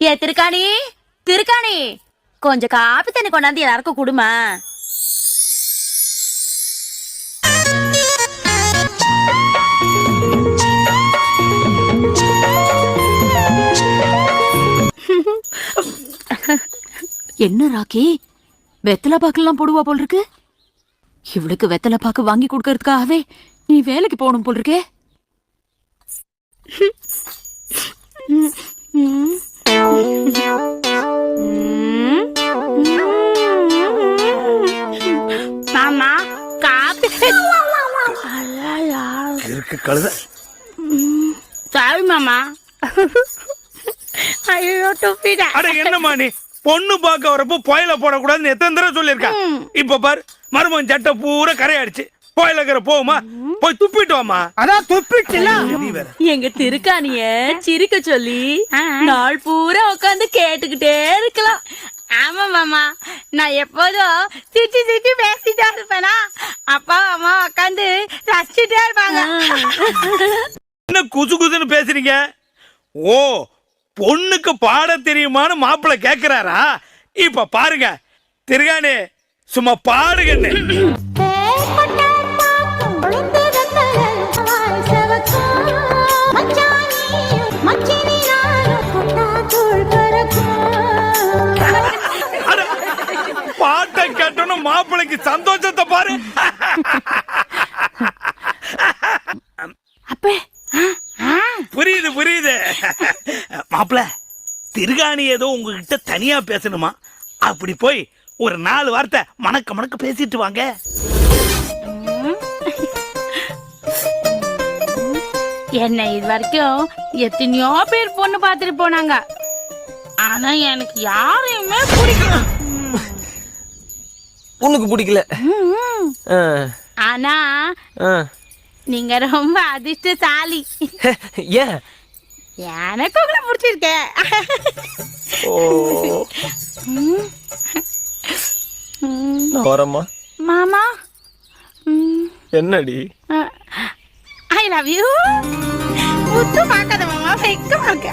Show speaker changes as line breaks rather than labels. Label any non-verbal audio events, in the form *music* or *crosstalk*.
ஏ திருக்காணி? திருக்காணி! கொஞ்சம் காப்பி தண்ணி கொண்டாந்து எல்லாருக்கும் குடுமா. என்ன ராக்கி? வெத்தலை பாக்கெல்லாம் போடுவா போல் இருக்கு இவளுக்கு வெத்தலை பாக்கு வாங்கி கொடுக்கறதுக்காகவே நீ வேலைக்கு போகணும் போல் இருக்கே
இருக்கு கழுத.
சாரி மாமா. ஐயோ துப்பிட்டேன்
அட என்னம்மா நீ? பொண்ணு பார்க்க வரப்போ புயல போடக்கூடாதுன்னு எத்தனை தடவை சொல்லியிருக்கா? இப்ப பாரு மருமகன் சட்டை பூரா கரையாடுச்சு புயலக்கிற போகுமா? போய் துப்பிட்டு வாமா
அதான் துப்பிட்டுல
எங்க திருக்காணிய சிரிக்க சொல்லி நாள் பூரா உட்காந்து கேட்டுக்கிட்டே இருக்கலாம்.
ஆமா மாமா. நான் எப்போதும் சிரிச்சு சிரிச்சு பேசிட்டே இருப்பேனா? அப்பா அம்மா உட்காந்து ரசிச்சுட்டே இருப்பாங்க.
என்ன குசு குசுன்னு பேசுறீங்க? ஓ பொண்ணுக்கு பாட தெரியுமான்னு மாப்பிள்ளை கேக்குறாரா? இப்ப பாருங்க. திருகாணி சும்மா பாடுங்கன்னு. பாட்டை கேட்டோன்னு மாப்பிள்ளைக்கு சந்தோஷத்தை பாரு *laughs*
அப்பே
புரியுது புரியுது. மாப்பிள திருகாணி ஏதோ உங்ககிட்ட தனியா பேசணுமா? அப்படி போய் ஒரு நாலு வார்த்தை மணக்க மணக்க பேசிட்டு வாங்க.
என்னை இது வரைக்கும் எத்தனையோ பேர் பொண்ணு பார்த்துட்டு போனாங்க. ஆனா எனக்கு யாரையுமே பிடிக்கும்
உனக்கு பிடிக்கல.
ஆனா
ஆ.
நீங்க ரொம்ப அதிர்ஷ்டசாலி. *laughs*
ஏன்?
எனக்கு உங்களை பிடிச்சிருக்கேன்
ஓ. நான் வரேம்மா
மாமா.
என்னடி?
ஐ லவ் யூ முத்து பார்க்காத மாமா வெக்கமா இருக்க.